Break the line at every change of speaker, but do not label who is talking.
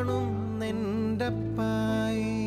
കാണുന്നെന്റെ പായേ.